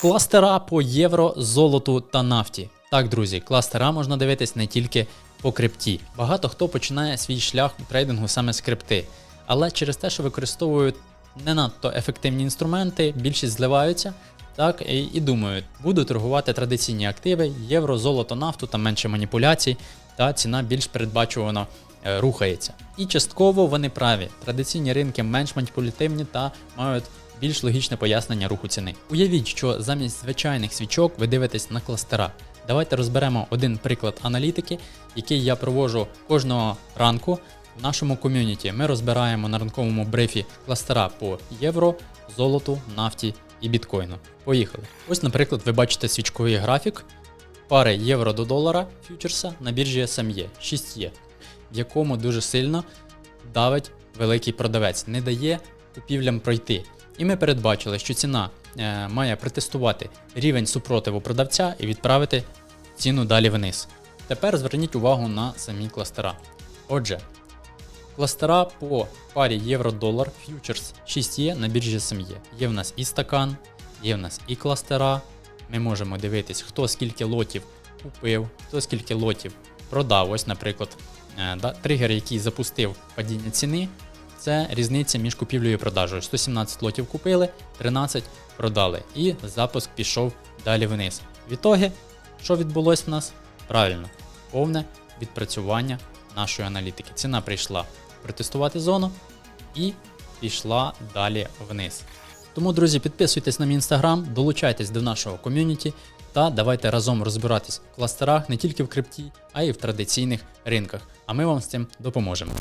Кластера по євро, золоту та нафті. Так, друзі, кластера можна дивитись не тільки по крипті. Багато хто починає свій шлях у трейдингу саме з крипти. Але через те, що використовують не надто ефективні інструменти, більшість зливаються. Так, і, і думають, буду торгувати традиційні активи, євро, золото, нафту, там менше маніпуляцій, та ціна більш передбачувано е, рухається. І частково вони праві. Традиційні ринки менш маніпулятивні та мають більш логічне пояснення руху ціни. Уявіть, що замість звичайних свічок ви дивитесь на кластера. Давайте розберемо один приклад аналітики, який я проводжу кожного ранку в нашому ком'юніті. Ми розбираємо на ранковому брифі кластера по євро, золоту, нафті і біткоїну. Поїхали. Ось, наприклад, ви бачите свічковий графік пари євро до долара фьючерса на біржі SME 6Е, в якому дуже сильно давить великий продавець, не дає купівлям пройти. І ми передбачили, що ціна е, має протестувати рівень супротиву продавця і відправити ціну далі вниз. Тепер зверніть увагу на самі кластера. Отже, кластера по парі євро-долар фьючерс 6 є на біржі SME. Є в нас і стакан, є в нас і кластера. Ми можемо дивитись, хто скільки лотів купив, хто скільки лотів продав. Ось, наприклад, е, да, тригер, який запустив падіння ціни, це різниця між купівлею і продажею. 117 лотів купили, 13 продали. І запуск пішов далі вниз. Відтоги, що відбулося в нас? Правильно, повне відпрацювання нашої аналітики. Ціна прийшла протестувати зону і пішла далі вниз. Тому, друзі, підписуйтесь на мій інстаграм, долучайтесь до нашого ком'юніті та давайте разом розбиратись в кластерах не тільки в крипті, а й в традиційних ринках. А ми вам з цим допоможемо.